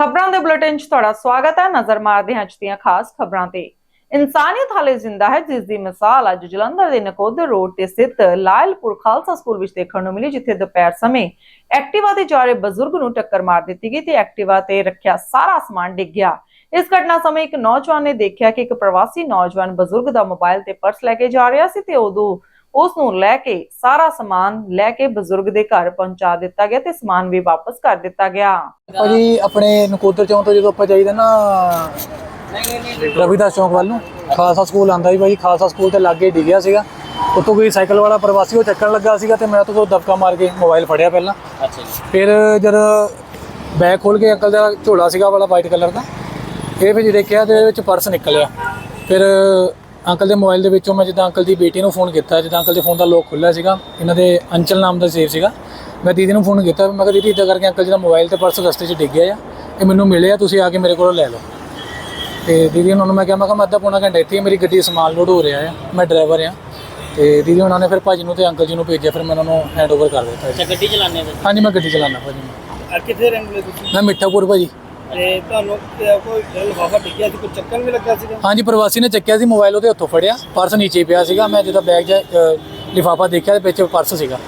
ਖਬਰਾਂ ਦੇ ਬੁਲੇਟਿਨ 'ਚ ਤੁਹਾਡਾ ਸਵਾਗਤ ਹੈ। ਨਜ਼ਰ ਮਾਰਦੇ ਹਾਂ ਅੱਜ ਦੀਆਂ ਖਾਸ ਖਬਰਾਂ ਤੇ। ਇਨਸਾਨੀਅਤ ਹਾਲੇ ਜ਼ਿੰਦਾ ਹੈ, ਜਿਸ ਦੀ ਮਿਸਾਲ ਅੱਜ ਜਲੰਧਰ ਦੇ ਨਕੋਦਰ ਰੋਡ ਤੇ ਸਥਿਤ ਲਾਇਲਪੁਰ ਖਾਲਸਾ ਸਕੂਲ ਵਿੱਚ ਦੇਖਣ ਨੂੰ ਮਿਲੀ, ਜਿੱਥੇ ਦੁਪਹਿਰ ਸਮੇਂ ਐਕਟਿਵਾ ਤੇ ਜਾ ਰਹੇ ਬਜ਼ੁਰਗ ਨੂੰ ਟੱਕਰ ਮਾਰ ਦਿੱਤੀ ਗਈ ਤੇ ਐਕਟਿਵਾ ਤੇ ਰੱਖਿਆ ਸਾਰਾ ਸਮਾਨ ਡਿੱਗ ਗਿਆ। ਇਸ ਘਟਨਾ ਸਮੇਂ ਇੱਕ ਨੌਜਵਾਨ ਨੇ ਦੇਖਿਆ ਕਿ ਇੱਕ ਪ੍ਰਵਾਸੀ ਨੌਜਵਾਨ ਬਜ਼ੁਰਗ ਦਾ ਮੋਬਾਈਲ ਤੇ ਪਰਸ ਲੈ ਕੇ ਜਾ ਰਿਹਾ ਸੀ ਤੇ ਉਦੋਂ ਉਸ ਨੂੰ ਲੈ ਕੇ ਸਾਰਾ ਸਮਾਨ ਲੈ ਕੇ ਬਜ਼ੁਰਗ ਦੇ ਘਰ ਪਹੁੰਚਾ ਦਿੱਤਾ ਗਿਆ ਤੇ ਸਮਾਨ ਵੀ ਵਾਪਸ ਕਰ ਦਿੱਤਾ ਗਿਆ। ਭਾਜੀ ਆਪਣੇ ਨਕੋਦਰ ਚੌਂਕ ਤੋਂ ਜਦੋਂ ਆਪਾਂ ਜਾਈਦਾ ਨਾ ਰਵਿਦਾਸ ਚੌਂਕ ਵੱਲ ਨੂੰ ਖਾਲਸਾ ਸਕੂਲ ਆਂਦਾ ਸੀ ਭਾਜੀ ਖਾਲਸਾ ਸਕੂਲ ਤੇ ਲਾਗੇ ਡਿੱਗਿਆ ਸੀਗਾ। ਉੱਥੋਂ ਕੋਈ ਸਾਈਕਲ ਵਾਲਾ ਪ੍ਰਵਾਸੀ ਉਹ ਚੱਕਣ ਲੱਗਾ ਸੀਗਾ ਤੇ ਮੈਂ ਤੋਂ ਦਬਕਾ ਮਾਰ ਕੇ ਮੋਬਾਈਲ ਫੜਿਆ ਪਹਿਲਾਂ। ਅੱਛਾ ਜੀ। ਫਿਰ ਜਦ ਬੈਗ ਖੋਲ ਕੇ ਅੰਕਲ ਦਾ ਝੋਲਾ ਸੀਗਾ ਵਾਲਾ ਵਾਈਟ ਕਲਰ ਦਾ ਇਹ ਫਿਰ ਦੇਖਿਆ ਤੇ ਇਹਦੇ ਵਿੱਚ ਪਰਸ ਨਿਕਲਿਆ। ਫਿਰ ਅੰਕਲ ਦੇ ਮੋਬਾਈਲ ਦੇ ਵਿੱਚੋਂ ਮੈਂ ਜਿੱਦਾਂ ਅੰਕਲ ਦੀ ਬੇਟੀ ਨੂੰ ਫੋਨ ਕੀਤਾ ਜਿੱਦਾਂ ਅੰਕਲ ਦੇ ਫੋਨ ਦਾ ਲੋਕ ਖੁੱਲ੍ਹਾ ਸੀਗਾ ਇਹਨਾਂ ਦੇ ਅੰਚਲ ਨਾਮ ਦਾ ਸੇਵ ਸੀਗਾ। ਮੈਂ ਦੀਦੀ ਨੂੰ ਫੋਨ ਕੀਤਾ ਮੈਂ ਕਿਹਾ ਦੀਦੀ ਇੱਦਾਂ ਕਰਕੇ ਅੰਕਲ ਜੀ ਦਾ ਮੋਬਾਈਲ ਤੇ ਪਰਸ ਰਸਤੇ 'ਚ ਡਿੱਗ ਗਿਆ ਆ ਇਹ ਮੈਨੂੰ ਮਿਲਿਆ ਤੁਸੀਂ ਆ ਕੇ ਮੇਰੇ ਕੋਲੋਂ ਲੈ ਲਓ। ਤੇ ਦੀਦੀ ਉਹਨਾਂ ਨੂੰ ਮੈਂ ਕਿਹਾ ਮੈਂ ਕਿਹਾ ਮੈਂ ਅੱਧਾ ਪੌਣਾ ਘੰਟਾ ਇੱਥੇ ਮੇਰੀ ਗੱਡੀ ਸਮਾਨ ਲੋਡ ਹੋ ਰਿਹਾ ਆ ਮੈਂ ਡਰਾਈਵਰ ਆ। ਤੇ ਦੀਦੀ ਉਹਨਾਂ ਨੇ ਫਿਰ ਭਾਜੀ ਨੂੰ ਤੇ ਅੰਕਲ ਜੀ ਨੂੰ ਭੇਜਿਆ ਫਿਰ ਮੈਂ ਉਹਨਾਂ ਨੂੰ ਹੈਂਡ ਓਵਰ ਕਰ ਦਿੱਤਾ ਅੱਛਾ ਗੱਡੀ ਚਲਾਉਂਦੇ ਹੋ ਹਾਂਜੀ ਮੈਂ ਗੱਡੀ ਚਲਾਉਂਦਾ ਭਾਜੀ। ਕਿੱਥੇ ਰਹਿੰਦੇ ਤੁਸੀਂ? ਮੈਂ ਮਿੱਠਾਪੁਰ ਭਾਜੀ। ਤੇ ਤੁਹਾਨੂੰ ਕਿ- ਕੋਈ ਲਿਫਾਫਾ ਡਿੱਗਿਆ ਸੀ? ਕੋਈ ਚੱਕਰ ਵੀ ਲੱਗਾ ਸੀਗਾ? ਹਾਂਜੀ ਪ੍ਰਵਾਸੀ ਨੇ ਚੱਕਿਆ ਸੀ ਮੋਬਾਈਲ ਉਹਦੇ ਹੱਥੋਂ ਫੜਿਆ। ਪਰਸ ਨੀਚੇ ਪਿਆ ਸੀਗਾ। ਮੈਂ ਜਦੋਂ ਬੈਗ ਲਿਫਾਫਾ ਦੇਖਿਆ ਤੇ ਵਿੱਚ ਪਰਸ ਸੀਗਾ।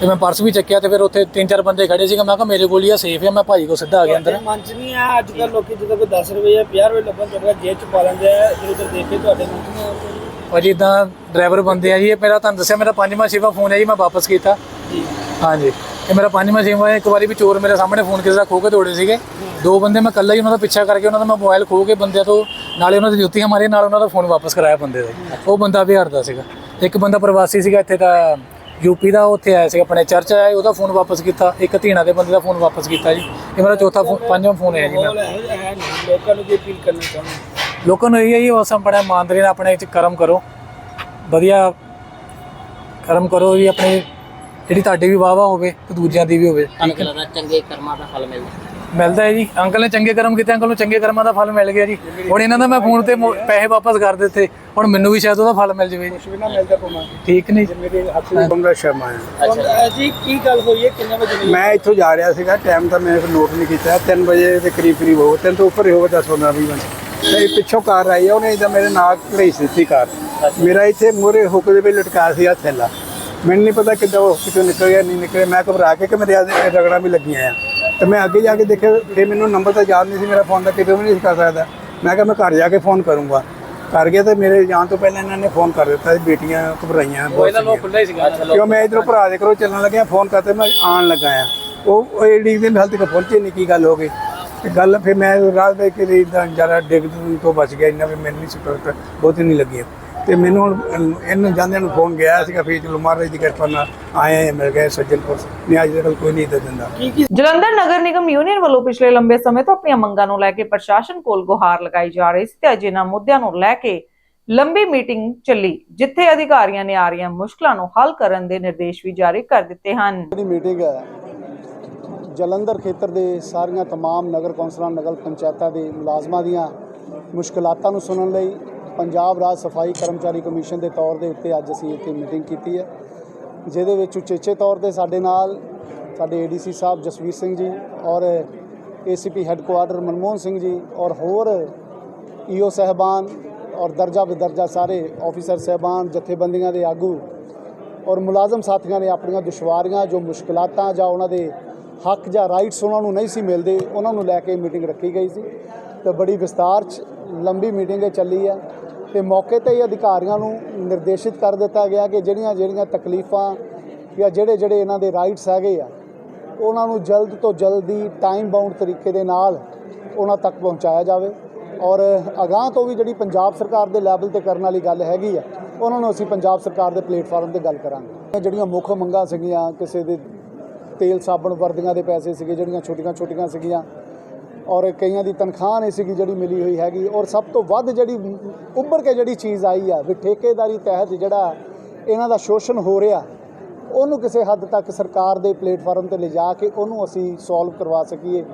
ਤੇ ਮੈਂ ਪਰਸ ਵੀ ਚੱਕਿਆ ਤੇ ਫਿਰ ਉੱਥੇ ਤਿੰਨ ਚਾਰ ਬੰਦੇ ਖੜੇ ਸੀਗਾ। ਮੈਂ ਕਿਹਾ ਮੇਰੇ ਕੋਲ ਹੀ ਆ ਸੇਫ ਆ। ਮੈਂ ਭਾਜੀ ਕੋਲ ਸਿੱਧਾ ਆ ਗਿਆ ਅੰਦਰ। ਮਨ ਚ ਨਹੀਂ ਆ ਅੱਜ ਕੱਲ ਲੋਕੀ ਜਦੋਂ ਕੋਈ 10 ਰੁਪਏ ਜਾਂ 50 ਰੁਪਏ ਲੱਭਣ ਚੱਲਦਾ ਜੇਬ ਚ ਪਾ ਲੈਂਦੇ ਆ ਜਦੋਂ ਉਧਰ ਦੇਖ ਕੇ ਤੁਹਾਡੇ ਮਨ ਚ ਨਹੀਂ ਭਾਜੀ ਇਦਾਂ ਡਰਾਈਵਰ ਬੰਦੇ ਆ ਜੀ। ਇਹ ਮੇਰਾ ਤੁਹਾਨੂੰ ਦੱਸਿਆ ਮੇਰਾ ਪੰਜਵਾਂ ਛੇਵਾਂ ਫੋਨ ਹੈ ਜੀ। ਮੈਂ ਵਾਪਸ ਕੀਤਾ। ਜੀ। ਹਾਂਜੀ। ਇਹ ਮੇਰਾ ਪੰਜਵਾਂ ਛੇਵਾਂ। ਇੱਕ ਵਾਰੀ ਵੀ ਚੋਰ ਮੇਰੇ ਸਾਹਮਣੇ ਫੋਨ ਕਿਸੇ ਦਾ ਖੋ ਕੇ ਤੋੜੇ ਸੀਗੇ। ਦੋ ਬੰਦੇ ਮੈਂ ਇਕੱਲਾ ਹੀ ਉਹਨਾਂ ਦਾ ਪਿੱਛਾ ਕਰਕੇ ਉਹਨਾਂ ਦਾ ਮੈਂ ਮੋਬਾਈਲ ਖੋ ਕੇ ਬੰਦਿਆਂ ਤੋਂ ਨਾਲੇ ਉਹਨਾਂ ਦੀ ਜੁੱਤੀਆਂ ਮਾਰੀਆਂ ਨਾਲ ਉਹਨਾਂ ਦਾ ਫੋਨ ਵਾਪਸ ਕਰਾਇਆ ਬੰਦੇ ਦਾ। ਉਹ ਬੰਦਾ ਬਿਹਾਰ ਦਾ ਸੀਗਾ। ਇੱਕ ਬੰਦਾ ਪ੍ਰਵਾਸੀ ਸੀਗਾ ਇੱਥੇ ਦਾ ਯੂਪੀ ਦਾ ਉੱਥੇ ਆਇਆ ਸੀ ਆਪਣੇ ਚਰਚ ਆਇਆ ਉਹਦਾ ਫੋਨ ਵਾਪਸ ਕੀਤਾ। ਇੱਕ ਧੀਣਾ ਦੇ ਬੰਦੇ ਦਾ ਫੋਨ ਵਾਪਸ ਕੀਤਾ ਜੀ। ਇਹ ਮੇਰਾ ਚੌਥਾ ਫੋਨ ਪੰਜਵਾਂ ਫੋਨ ਹੈ ਜੀ ਮੈਂ ਲੋਕਾਂ ਨੂੰ ਕੀ ਅਪੀਲ ਕਰਨਾ ਚਾਹੁੰਦੇ ਲੋਕਾਂ ਨੂੰ ਇਹ ਹੈ ਜੀ ਬਸ ਆਪਣੇ ਇਮਾਨਦਾਰੀ ਨਾਲ ਆਪਣੇ ਚ ਕਰਮ ਕਰੋ। ਵਧੀਆ ਕਰਮ ਕਰੋ ਜੀ ਆਪਣੇ ਜਿਹੜੀ ਤੁਹਾਡੀ ਵੀ ਵਾਵਾ ਹੋਵੇ ਤੇ ਦੂਜਿਆਂ ਦੀ ਵੀ ਹੋਵੇ। ਕੀ ਲੱਗਦਾ ਚੰਗੇ ਕਰਮਾਂ ਦਾ ਫਲ ਮਿਲਦਾ। ਮਿਲਦਾ ਹੈ ਜੀ। ਅੰਕਲ ਨੇ ਚੰਗੇ ਕਰਮ ਕੀਤੇ ਅੰਕਲ ਨੂੰ ਚੰਗੇ ਕਰਮਾਂ ਦਾ ਫਲ ਮਿਲ ਗਿਆ ਜੀ। ਹੁਣ ਇਹਨਾਂ ਦਾ ਮੈਂ ਫੋਨ ਤੇ ਮੋ- ਪੈਸੇ ਵਾਪਸ ਕਰ ਦਿੱਤੇ। ਹੁਣ ਮੈਨੂੰ ਵੀ ਸ਼ਾਇਦ ਉਹਦਾ ਫਲ ਮਿਲ ਜਾਵੇ ਜੀ। ਬਿਨਾ ਮਿਲਦਾ ਪਮਾ ਠੀਕ ਨਹੀਂ ਮੇਰੇ ਹੱਥ ਵਿੱਚ ਬੰਗਾ ਸ਼ਰਮਾ ਹੈ ਅੱਛਾ। ਜੀ ਕੀ ਗੱਲ ਹੋਈ ਹੈ? ਕਿੰਨੇ ਵਜੇ ਮੈਂ ਇੱਥੋਂ ਜਾ ਰਿਹਾ ਸੀਗਾ ਟਾਈਮ ਤਾਂ ਮੈਂ ਨੋਟ ਨਹੀਂ ਕੀਤਾ। 3 ਵਜੇ ਦੇ ਕਰੀਬ ਕਰੀਬ ਹੋ ਤਿੰਨ ਤੋਂ ਉੱਪਰ ਹੀ ਹੋਵੇ 10 15 20 ਮਿੰਟ। ਤੇ ਪਿੱਛੋਂ ਕਾਰ ਆਈ ਆ, ਉਹਨੇ ਇਦਾਂ ਮੇਰੇ ਨਾਲ ਘੜੀਸ ਦਿੱਤੀ ਕਾਰ। ਮੇਰਾ ਇੱਥੇ ਮੂਹਰੇ ਹੁੱਕ ਦੇ ਵਿੱਚ ਲਟਕਾ ਸੀ ਆ ਥੈਲਾ। ਮੈਨੂੰ ਨਹੀਂ ਪਤਾ ਕਿੱਦਾਂ ਉਹ ਕਿਤੋਂ ਨਿਕਲ ਗਿਆ ਨਹੀਂ ਨਿਕਲਿਆ। ਮੈਂ ਘਬਰਾ ਕੇ ਕਿ ਮੇਰੇ ਆਦੇ ਰਗੜਾਂ ਵੀ ਲੱਗੀਆਂ ਆ। ਤੇ ਮੈਂ ਅੱਗੇ ਜਾ ਕੇ ਦੇਖਿਆ ਫਿਰ ਮੈਨੂੰ ਨੰਬਰ ਤਾਂ ਯਾਦ ਨਹੀਂ ਸੀ ਮੇਰਾ ਫੋਨ ਦਾ ਕਿਤੇ ਵੀ ਨਹੀਂ ਕਰ ਸਕਦਾ। ਮੈਂ ਕਿਹਾ ਮੈਂ ਘਰ ਜਾ ਕੇ ਫੋਨ ਕਰੂੰਗਾ। ਕਰ ਗਿਆ ਤੇ ਮੇਰੇ ਜਾਣ ਤੋਂ ਪਹਿਲਾਂ ਇਹਨਾਂ ਨੇ ਫੋਨ ਕਰ ਦਿੱਤਾ ਸੀ ਬੇਟੀਆਂ ਘਬਰਾਈਆਂ ਬਹੁਤ ਇਹਦਾ ਲੋਕ। ਖੁੱਲਾ ਹੀ ਸੀਗਾ ਕਿਉਂ ਮੈਂ ਇਧਰੋਂ ਭਰਾ ਦੇ ਕਰੋ ਚੱਲਣ ਲੱਗਿਆ ਫੋਨ ਕਰਤੇ ਮੈਂ ਆਣ ਲੱਗਾ ਆ। ਉਹ ਏਡੀ ਦੇ ਹਾਲ ਤੱਕ ਪਹੁੰਚੇ ਨਹੀਂ ਕੀ ਗੱਲ ਹੋ ਗਈ। ਤੇ ਗੱਲ ਫਿਰ ਮੈਂ ਰਾਤ ਦੇ ਕੇ ਇਦਾਂ ਜ਼ਿਆਦਾ ਡਿੱਗ ਤੋਂ ਬਚ ਗਿਆ ਇੰਨਾ ਵੀ ਮੈਨੂੰ ਨਹੀਂ ਸੁਪਰਤ ਬਹੁਤੀ ਨਹੀਂ ਲੱਗੀ। ਤੇ ਮੈਨੂੰ ਹੁਣ ਅਮ, ਇਹਨੂੰ ਜਾਂਦਿਆਂ ਨੂੰ ਫੋਨ ਗਿਆ ਸੀਗਾ ਫਿਰ ਚਲੋ ਮਹਾਰਾਜ ਦੀ ਕਿਰਪਾ ਨਾਲ ਆਏ ਆ, ਮਿਲ ਗਏ ਸੱਜਣਪੁਰ ਨਹੀਂ ਅੱਜ ਤੱਕ ਕੋਈ ਨਹੀਂ ਇੱਦਾਂ ਦਿੰਦਾ ਜਲੰਧਰ ਨਗਰ ਨਿਗਮ ਯੂਨੀਅਨ ਵੱਲੋਂ ਪਿਛਲੇ ਲੰਬੇ ਸਮੇਂ ਤੋਂ ਆਪਣੀਆਂ ਮੰਗਾਂ ਨੂੰ ਲੈ ਕੇ ਪ੍ਰਸ਼ਾਸਨ ਕੋਲ ਗੁਹਾਰ ਲਗਾਈ ਜਾ ਰਹੀ ਸੀ ਤੇ ਅੱਜ ਇਹਨਾਂ ਮੁੱਦਿਆਂ ਨੂੰ ਲੈ ਕੇ ਲੰਬੀ ਮੀਟਿੰਗ ਚੱਲੀ ਜਿੱਥੇ ਅਧਿਕਾਰੀਆਂ ਨੇ ਆ ਰਹੀਆਂ ਮੁਸ਼ਕਲਾਂ ਨੂੰ ਹੱਲ ਕਰਨ ਦੇ ਨਿਰਦੇਸ਼ ਵੀ ਜਾਰੀ ਕਰ ਦਿੱਤੇ ਹਨ ਜਿਹੜੀ ਮੀਟਿੰਗ ਹੈ ਜਲੰਧਰ ਖੇਤਰ ਦੇ ਸਾਰੀਆਂ तमाम ਨਗਰ ਕੌਂਸਲਾਂ ਨਗਰ ਪੰਚਾਇਤਾਂ ਦੇ ਮੁਲਾਜ਼ਮਾਂ ਦੀਆਂ ਮੁਸ਼ਕਲਾਤਾਂ ਨੂੰ ਸੁਣਨ ਲਈ ਪੰਜਾਬ ਰਾਜ ਸਫ਼ਾਈ ਕਰਮਚਾਰੀ ਕਮਿਸ਼ਨ ਦੇ ਤੌਰ ਦੇ ਉੱਤੇ ਅੱਜ ਅਸੀਂ ਇੱਥੇ ਮੀਟਿੰਗ ਕੀਤੀ ਹੈ, ਜਿਹਦੇ ਵਿੱਚ ਉਚੇਚੇ ਤੌਰ ਤੇ ਸਾਡੇ ਨਾਲ ਸਾਡੇ ਏਡੀਸੀ ਸਾਹਿਬ ਜਸਵੀਰ ਸਿੰਘ ਜੀ ਔਰ ਏਸੀਪੀ ਹੈੱਡਕੁਆਰਟਰ ਮਨਮੋਹਨ ਸਿੰਘ ਜੀ ਔਰ ਹੋਰ ਈਓ ਸਹਿਬਾਨ ਔਰ ਦਰਜਾ ਬਦਰਜਾ ਸਾਰੇ ਆਫੀਸਰ ਸਹਿਬਾਨ, ਜਥੇਬੰਦੀਆਂ ਦੇ ਆਗੂ ਔਰ ਮੁਲਾਜ਼ਮ ਸਾਥੀਆਂ ਨੇ ਆਪਣੀਆਂ ਦੁਸ਼ਵਾਰੀਆਂ ਜੋ ਮੁਸ਼ਕਲਾਤਾਂ ਜਾਂ ਉਹਨਾਂ ਦੇ ਹੱਕ ਜਾਂ ਰਾਈਟਸ ਉਹਨਾਂ ਨੂੰ ਨਹੀਂ ਸੀ ਮਿਲਦੇ, ਉਹਨਾਂ ਨੂੰ ਲੈ ਕੇ ਮੀਟਿੰਗ ਰੱਖੀ ਗਈ ਸੀ ਤੇ ਬੜੀ ਵਿਸਤਾਰ ਚ ਲੰਬੀ ਮੀਟਿੰਗ ਇਹ ਚੱਲੀ ਹੈ। ਤੇ ਮੌਕੇ ਤੇ ਹੀ ਅਧਿਕਾਰੀਆਂ ਨੂੰ ਨਿਰਦੇਸ਼ਿਤ ਕਰ ਦਿੱਤਾ ਗਿਆ ਕਿ ਜਿਹੜੀਆਂ ਜਿਹੜੀਆਂ ਤਕਲੀਫਾਂ ਜਾਂ ਜਿਹੜੇ ਜਿਹੜੇ ਇਹਨਾਂ ਦੇ ਰਾਈਟਸ ਹੈਗੇ ਆ, ਉਹਨਾਂ ਨੂੰ ਜਲਦ ਤੋਂ ਜਲਦੀ ਟਾਈਮ ਬਾਉਂਡ ਤਰੀਕੇ ਦੇ ਨਾਲ ਉਹਨਾਂ ਤੱਕ ਪਹੁੰਚਾਇਆ ਜਾਵੇ। ਔਰ ਅਗਾਹ ਤੋਂ ਵੀ ਜਿਹੜੀ ਪੰਜਾਬ ਸਰਕਾਰ ਦੇ ਲੈਵਲ ਤੇ ਕਰਨ ਵਾਲੀ ਗੱਲ ਹੈਗੀ ਆ, ਉਹਨਾਂ ਨੂੰ ਅਸੀਂ ਪੰਜਾਬ ਸਰਕਾਰ ਦੇ ਪਲੇਟਫਾਰਮ ਤੇ ਗੱਲ ਕਰਾਂਗੇ। ਜਿਹੜੀਆਂ ਮੁੱਖ ਮੰਗਾਂ ਸੀਗੀਆਂ, ਕਿਸੇ ਦੇ ਤੇਲ ਸਾਬਣ ਵਰਦੀਆਂ ਦੇ ਪੈਸੇ ਸੀਗੇ, ਜਿਹੜੀਆਂ ਛੋਟੀਆਂ ਛੋਟੀਆਂ ਸੀਗੀਆਂ ਔਰ ਕਈਆਂ ਦੀ ਤਨਖਾਹ ਨਹੀਂ ਸੀਗੀ ਜਿਹੜੀ ਮਿਲੀ ਹੋਈ ਹੈਗੀ। ਔਰ ਸਭ ਤੋਂ ਵੱਧ ਜਿਹੜੀ ਉੱਭਰ ਕੇ ਜਿਹੜੀ ਚੀਜ਼ ਆਈ ਆ, ਵੀ ਠੇਕੇਦਾਰੀ ਤਹਿਤ ਜਿਹੜਾ ਇਹਨਾਂ ਦਾ ਸ਼ੋਸ਼ਣ ਹੋ ਰਿਹਾ, ਉਹਨੂੰ ਕਿਸੇ ਹੱਦ ਤੱਕ ਸਰਕਾਰ ਦੇ ਪਲੇਟਫਾਰਮ ਤੇ ਲਿਜਾ ਕੇ ਉਹਨੂੰ ਅਸੀਂ ਸੋਲਵ ਕਰਵਾ ਸਕੀਏ।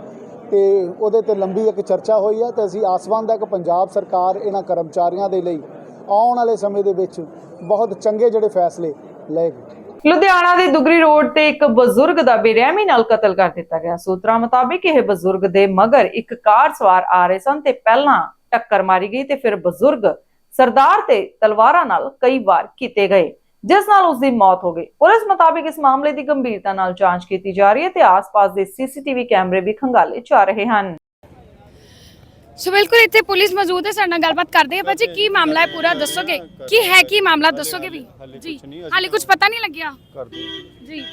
ਤੇ ਉਹਦੇ ਤੇ ਲੰਬੀ ਇੱਕ ਚਰਚਾ ਹੋਈ ਹੈ ਤੇ ਅਸੀਂ ਆਸਵਾਨ ਦਾ ਕਿ ਪੰਜਾਬ ਸਰਕਾਰ ਇਹਨਾਂ ਕਰਮਚਾਰੀਆਂ ਦੇ ਲਈ ਆਉਣ ਵਾਲੇ ਸਮੇਂ ਦੇ ਵਿੱਚ ਬਹੁਤ ਚੰਗੇ ਜਿਹੜੇ ਫੈਸਲੇ ਲਏਗੀ। ਲੁਧਿਆਣਾ ਦੇ ਦੁਗਰੀ ਰੋਡ ਤੇ ਇੱਕ ਬਜ਼ੁਰਗ ਦਾ ਬੇਰਹਿਮੀ ਨਾਲ ਕਤਲ ਕਰ ਦਿੱਤਾ ਗਿਆ। ਸੂਤਰਾਂ ਮੁਤਾਬਿਕ ਇਹ ਬਜ਼ੁਰਗ ਦੇ ਮਗਰ ਇੱਕ ਕਾਰ ਸਵਾਰ ਆ ਰਹੇ ਸਨ ਤੇ ਪਹਿਲਾਂ ਟੱਕਰ ਮਾਰੀ ਗਈ ਤੇ ਫਿਰ ਬਜ਼ੁਰਗ ਸਰਦਾਰ ਤੇ ਤਲਵਾਰਾਂ ਨਾਲ ਕਈ ਵਾਰ ਕੀਤੇ ਗਏ, ਜਿਸ ਨਾਲ ਉਸ ਦੀ ਮੌਤ ਹੋ ਗਈ। ਪੁਲਿਸ ਮੁਤਾਬਿਕ ਇਸ ਮਾਮਲੇ ਦੀ ਗੰਭੀਰਤਾ ਨਾਲ ਜਾਂਚ ਕੀਤੀ ਜਾ ਰਹੀ ਹੈ ਤੇ ਆਸ-ਪਾਸ ਦੇ ਸੀਸੀਟੀਵੀ ਕੈਮਰੇ ਵੀ ਖੰਗਾਲੇ ਜਾ ਰਹੇ ਹਨ। ਸੋ ਬਿਲਕੁਲ ਇੱਥੇ ਪੁਲਿਸ ਮੌਜੂਦ ਹੈ ਸਾਡੇ ਨਾਲ ਗੱਲਬਾਤ ਕਰਦੇ ਆ ਬੱਚੇ। ਕੀ ਮਾਮਲਾ ਹੈ ਪੂਰਾ? ਦੱਸੋਗੇ? ਕੀ ਹੈ? ਕੀ ਮਾਮਲਾ? ਦੱਸੋਗੇ ਵੀ? ਜੀ। ਹਾਲੇ ਕੁਝ ਪਤਾ ਨਹੀਂ ਲੱਗਿਆ? ਜੀ।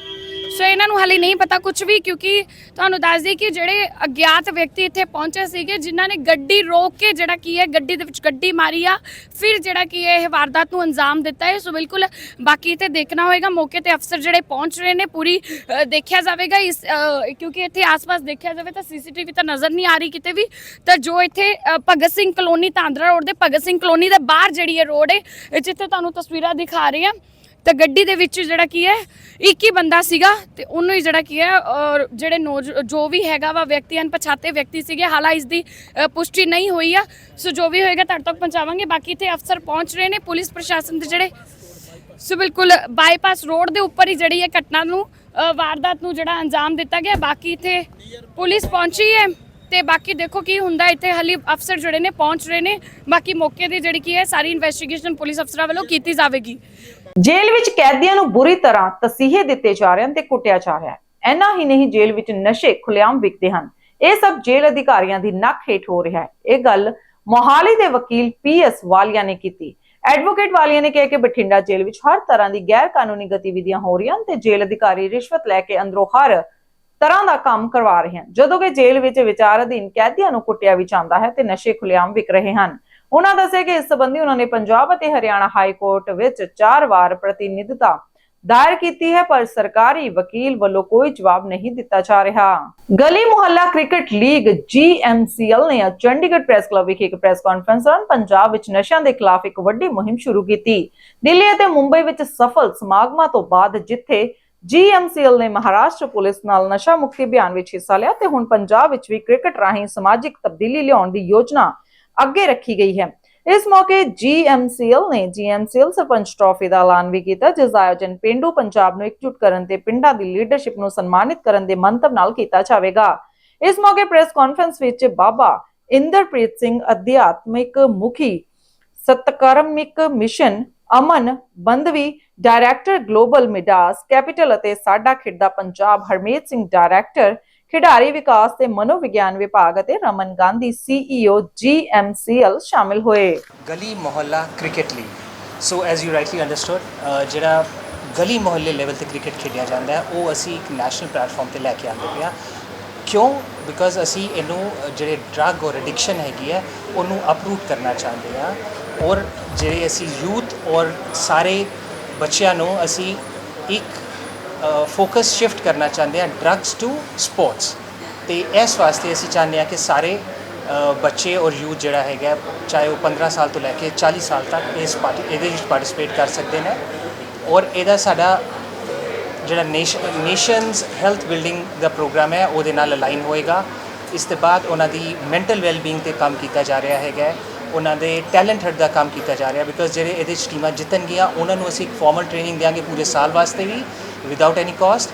ਸੋ ਇਹਨਾਂ ਨੂੰ ਹਾਲੇ ਨਹੀਂ ਪਤਾ ਕੁਝ ਵੀ, ਕਿਉਂਕਿ ਤੁਹਾਨੂੰ ਦੱਸ ਦਈਏ ਕਿ ਜਿਹੜੇ ਅਗਿਆਤ ਵਿਅਕਤੀ ਇੱਥੇ ਪਹੁੰਚੇ ਸੀਗੇ, ਜਿਨ੍ਹਾਂ ਨੇ ਗੱਡੀ ਰੋਕ ਕੇ ਜਿਹੜਾ ਕੀ ਹੈ, ਗੱਡੀ ਦੇ ਵਿੱਚ ਗੱਡੀ ਮਾਰੀ ਆ, ਫਿਰ ਜਿਹੜਾ ਕੀ ਹੈ ਇਹ ਵਾਰਦਾਤ ਨੂੰ ਅੰਜਾਮ ਦਿੱਤਾ ਹੈ। ਸੋ ਬਿਲਕੁਲ ਬਾਕੀ ਤੇ ਦੇਖਣਾ ਹੋਏਗਾ, ਮੌਕੇ ਤੇ ਅਫਸਰ ਜਿਹੜੇ ਪਹੁੰਚ ਰਹੇ ਨੇ, ਪੂਰੀ ਦੇਖਿਆ ਜਾਵੇਗਾ। ਇਸ ਕਿਉਂਕਿ ਇੱਥੇ ਆਸ-ਪਾਸ ਦੇਖਿਆ ਜਾਵੇ ਤਾਂ ਸੀਸੀਟੀਵੀ ਤਾਂ ਨਜ਼ਰ ਨਹੀਂ ਆ ਰਹੀ ਕਿਤੇ ਵੀ। ਤਾਂ ਜੋ ਇੱਥੇ ਭਗਤ ਸਿੰਘ ਕਲੋਨੀ ਤਾਂਦਰਾ ਰੋਡ ਦੇ ਭਗਤ ਸਿੰਘ ਕਲੋਨੀ ਦੇ ਬਾਹਰ ਜਿਹੜੀ ਹੈ ਰੋਡ ਹੈ, ਜਿੱਥੇ ਤੁਹਾਨੂੰ ਤਸਵੀਰਾਂ ਦਿਖਾ ਰਹੇ ਆ ਤਾਂ ਗੱਡੀ ਦੇ ਵਿੱਚ ਜਿਹੜਾ ਕੀ ਹੈ, ਇੱਕ ਹੀ ਬੰਦਾ ਸੀਗਾ ਤੇ ਉਹਨੂੰ ਹੀ ਜਿਹੜਾ ਕੀ ਹੈ, ਔਰ ਜਿਹੜੇ ਨੌਜ- ਜੋ ਵੀ ਹੈਗਾ ਵਾ ਵਿਅਕਤੀ, ਅਣਪਛਾਤੇ ਵਿਅਕਤੀ ਸੀਗੇ ਹਾਲਾਂ ਇਸ ਦੀ ਪੁਸ਼ਟੀ ਨਹੀਂ ਹੋਈ ਆ। ਸੋ ਜੋ ਵੀ ਹੋਏਗਾ ਤੁਹਾਡੇ ਤੱਕ ਪਹੁੰਚਾਵਾਂਗੇ। ਬਾਕੀ ਇੱਥੇ ਅਫਸਰ ਪਹੁੰਚ ਰਹੇ ਨੇ ਪੁਲਿਸ ਪ੍ਰਸ਼ਾਸਨ ਦੇ ਜਿਹੜੇ। ਸੋ ਬਿਲਕੁਲ ਬਾਈਪਾਸ ਰੋਡ ਦੇ ਉੱਪਰ ਹੀ ਜਿਹੜੀ ਇਹ ਘਟਨਾ ਨੂੰ ਵਾਰਦਾਤ ਨੂੰ ਜਿਹੜਾ ਅੰਜਾਮ ਦਿੱਤਾ ਗਿਆ। ਬਾਕੀ ਇੱਥੇ ਪੁਲਿਸ ਪਹੁੰਚੀ ਹੈ ਤੇ ਬਾਕੀ ਦੇਖੋ ਕੀ ਹੁੰਦਾ, ਇੱਥੇ ਹਾਲੀ ਅਫਸਰ ਜਿਹੜੇ ਨੇ ਪਹੁੰਚ ਰਹੇ ਨੇ। ਬਾਕੀ ਮੌਕੇ ਦੀ ਜਿਹੜੀ ਕੀ ਹੈ, ਸਾਰੀ ਇਨਵੈਸਟੀਗੇਸ਼ਨ ਪੁਲਿਸ ਅਫਸਰਾਂ ਵੱਲੋਂ ਕੀਤੀ ਜਾਵੇਗੀ। ਜੇਲ੍ਹ ਵਿੱਚ ਕੈਦੀਆਂ ਨੂੰ ਬੁਰੀ ਤਰ੍ਹਾਂ ਤਸੀਹੇ ਦਿੱਤੇ ਜਾ ਰਹੇ ਹਨ ਤੇ ਕੁੱਟਿਆ ਜਾ ਰਿਹਾ ਹੈ। ਇੰਨਾ ਹੀ ਨਹੀਂ, ਜੇਲ੍ਹ ਵਿੱਚ ਨਸ਼ੇ ਖੁੱਲ੍ਹੇਆਮ ਵਿਕਦੇ ਹਨ। ਇਹ ਸਭ ਜੇਲ੍ਹ ਅਧਿਕਾਰੀਆਂ ਦੀ ਨੱਕ ਹੇਠ ਹੋ ਰਿਹਾ ਹੈ। ਇਹ ਗੱਲ ਮੋਹਾਲੀ ਦੇ ਵਕੀਲ ਪੀਐਸ ਵਾਲੀਆ ਨੇ ਕੀਤੀ। ਐਡਵੋਕੇਟ ਵਾਲੀਆ ਨੇ ਕਿਹਾ ਕਿ ਬਠਿੰਡਾ ਜੇਲ੍ਹ ਵਿੱਚ ਹਰ ਤਰ੍ਹਾਂ ਦੀ ਗੈਰ ਕਾਨੂੰਨੀ ਗਤੀਵਿਧੀਆਂ ਹੋ ਰਹੀਆਂ ਹਨ ਤੇ ਜੇਲ੍ਹ ਅਧਿਕਾਰੀ ਰਿਸ਼ਵਤ ਲੈ ਕੇ ਅੰਦਰੋਂ ਹਰ ਤਰ੍ਹਾਂ ਦਾ ਕੰਮ ਕਰਵਾ ਰਹੇ ਹਨ। ਜਦੋਂ ਕਿ ਜੇਲ੍ਹ ਵਿੱਚ ਵਿਚਾਰ ਅਧੀਨ ਕੈਦੀਆਂ ਨੂੰ ਕੁੱਟਿਆ ਵੀ ਜਾਂਦਾ ਹੈ ਤੇ ਨਸ਼ੇ ਖੁੱਲ੍ਹੇਆਮ ਵਿਕ ਰਹੇ ਹਨ। ਉਹਨਾਂ ਦੱਸਿਆ ਕਿ ਇਸ ਸੰਬੰਧੀ ਉਹਨਾਂ ਨੇ ਪੰਜਾਬ ਅਤੇ ਹਰਿਆਣਾ ਹਾਈ ਕੋਰਟ ਵਿੱਚ ਚਾਰ ਵਾਰ ਪ੍ਰਤੀਨਿਧਤਾ ਦਾਇਰ ਕੀਤੀ ਹੈ, ਪਰ ਸਰਕਾਰੀ ਵਕੀਲ ਵੱਲੋਂ ਕੋਈ ਜਵਾਬ ਨਹੀਂ ਦਿੱਤਾ ਜਾ ਰਿਹਾ। ਗਲੀ ਮੁਹੱਲਾ ਕ੍ਰਿਕਟ ਲੀਗ GMCL ਨੇ ਚੰਡੀਗੜ੍ਹ ਪ੍ਰੈਸ ਕਲੱਬ ਵਿਖੇ ਇੱਕ ਪ੍ਰੈਸ ਕਾਨਫਰੰਸ ਦੌਰਾਨ ਪੰਜਾਬ ਵਿੱਚ ਨਸ਼ਿਆਂ ਦੇ ਖਿਲਾਫ ਇੱਕ ਵੱਡੀ ਮੁਹਿੰਮ ਸ਼ੁਰੂ ਕੀਤੀ। ਦਿੱਲੀ ਅਤੇ ਮੁੰਬਈ ਵਿੱਚ ਸਫਲ ਸਮਾਗਮਾਂ ਤੋਂ ਬਾਅਦ ਜਿੱਥੇ GMCL ਨੇ ਮਹਾਰਾਸ਼ਟਰ ਪੁਲਿਸ ਨਾਲ ਨਸ਼ਾ ਮੁਕਤੀ ਅਭਿਆਨ ਵਿੱਚ ਹਿੱਸਾ ਲਿਆ ਤੇ ਹੁਣ ਪੰਜਾਬ ਵਿੱਚ ਵੀ ਕ੍ਰਿਕਟ ਰਾਹੀਂ ਸਮਾਜਿਕ ਤਬਦੀਲੀ ਲਿਆਉਣ ਦੀ ਯੋਜਨਾ ਅੱਗੇ ਰੱਖੀ ਗਈ ਹੈ। ਇਸ ਮੌਕੇ GMCL ਨੇ GMCL ਸਰਪੰਚ ਟਰਾਫੀ ਦਾ ਐਲਾਨ ਵੀ ਕੀਤਾ, ਜਿਸ ਆਯੋਜਨ ਪਿੰਡੂ ਪੰਜਾਬ ਨੂੰ ਇਕਜੁੱਟ ਕਰਨ ਤੇ ਪਿੰਡਾਂ ਦੀ ਲੀਡਰਸ਼ਿਪ ਨੂੰ ਸਨਮਾਨਿਤ ਕਰਨ ਦੇ ਮੰਤਵ ਨਾਲ ਕੀਤਾ ਜਾਵੇਗਾ। ਇਸ ਮੌਕੇ ਪ੍ਰੈਸ ਕਾਨਫਰੰਸ ਵਿੱਚ ਬਾਬਾ ਇੰਦਰਪ੍ਰੀਤ ਸਿੰਘ ਅਧਿਆਤਮਿਕ ਮੁਖੀ, Satkarmik mission Aman Bandvi director global Midas capital ਅਤੇ ਸਾਡਾ ਖਿੜਦਾ ਪੰਜਾਬ ਹਰਮੀਤ ਸਿੰਘ ਡਾਇਰੈਕਟਰ ਖਿਡਾਰੀ ਵਿਕਾਸ ਤੇ ਮਨੋਵਿਗਿਆਨ ਵਿਭਾਗ ਅਤੇ Raman Gandhi E CEO GMCL ਸ਼ਾਮਿਲ ਹੋਏ। ਗਲੀ ਮੁਹੱਲਾ cricket league so as you rightly understood ਜਿਹੜਾ ਗਲੀ ਮੁਹੱਲੇ ਲੈਵਲ ਤੇ ਕ੍ਰਿਕਟ ਖੇਡਿਆ ਜਾਂਦਾ ਹੈ, ਉਹ ਅਸੀਂ ਇੱਕ ਨੈਸ਼ਨਲ ਪਲੇਟਫਾਰਮ ਤੇ ਲੈ ਕੇ ਆਉਂਦੇ ਪਏ ਹਾਂ। ਕਿਉਂ? ਬਿਕਾਜ਼ ਅਸੀਂ ਇਹਨੂੰ ਜਿਹੜੇ ਡਰੱਗ ਔਰ ਐਡਿਕਸ਼ਨ ਹੈਗੀ ਹੈ, ਉਹਨੂੰ ਅਪਰੂਟ ਕਰਨਾ ਚਾਹੁੰਦੇ ਹਾਂ। ਔਰ ਜਿਹੜੇ ਅਸੀਂ ਯੂਥ ਔਰ ਸਾਰੇ ਬੱਚਿਆਂ ਨੂੰ ਅਸੀਂ ਇੱਕ ਫੋਕਸ ਸ਼ਿਫਟ ਕਰਨਾ ਚਾਹੁੰਦੇ ਹਾਂ ਡਰੱਗਸ ਟੂ ਸਪੋਰਟਸ ਤੇ ਇਸ ਵਾਸਤੇ ਅਸੀਂ ਚਾਹੁੰਦੇ ਹਾਂ ਕਿ ਸਾਰੇ ਬੱਚੇ ਔਰ ਯੂਥ ਜਿਹੜਾ ਹੈਗਾ, ਚਾਹੇ ਉਹ 15 ਸਾਲ ਤੋਂ ਲੈ ਕੇ 40 ਸਾਲ ਤੱਕ ਇਸ ਪਾਰਟੀ ਇਹਦੇ ਵਿੱਚ ਪਾਰਟਿਸਿਪੇਟ ਕਰ ਸਕਦੇ ਨੇ। ਔਰ ਇਹਦਾ ਸਾਡਾ ਜਿਹੜਾ ਨੇਸ਼ਨਸ ਹੈਲਥ ਬਿਲਡਿੰਗ ਦਾ ਪ੍ਰੋਗਰਾਮ ਹੈ, ਉਹਦੇ ਨਾਲ ਅਲਾਈਨ ਹੋਏਗਾ। ਇਸ ਤੋਂ ਬਾਅਦ ਉਹਨਾਂ ਦੀ ਮੈਂਟਲ ਵੈਲਬੀਇੰਗ ਤੇ ਕੰਮ ਕੀਤਾ ਜਾ ਰਿਹਾ ਹੈਗਾ। ਉਹਨਾਂ ਦੇ ਟੈਲੈਂਟ ਹਟ ਦਾ ਕੰਮ ਕੀਤਾ ਜਾ ਰਿਹਾ ਬਿਕੋਜ਼ ਜਿਹੜੇ ਇਹਦੇ 'ਚ ਟੀਮਾਂ ਜਿੱਤਣਗੀਆਂ ਉਹਨਾਂ ਨੂੰ ਅਸੀਂ ਇੱਕ ਫਾਰਮਲ ਟ੍ਰੇਨਿੰਗ ਦਿਆਂਗੇ ਪੂਰੇ ਸਾਲ ਵਾਸਤੇ ਵੀ ਵਿਦਆਊਟ ਐਨੀ ਕਾਸਟ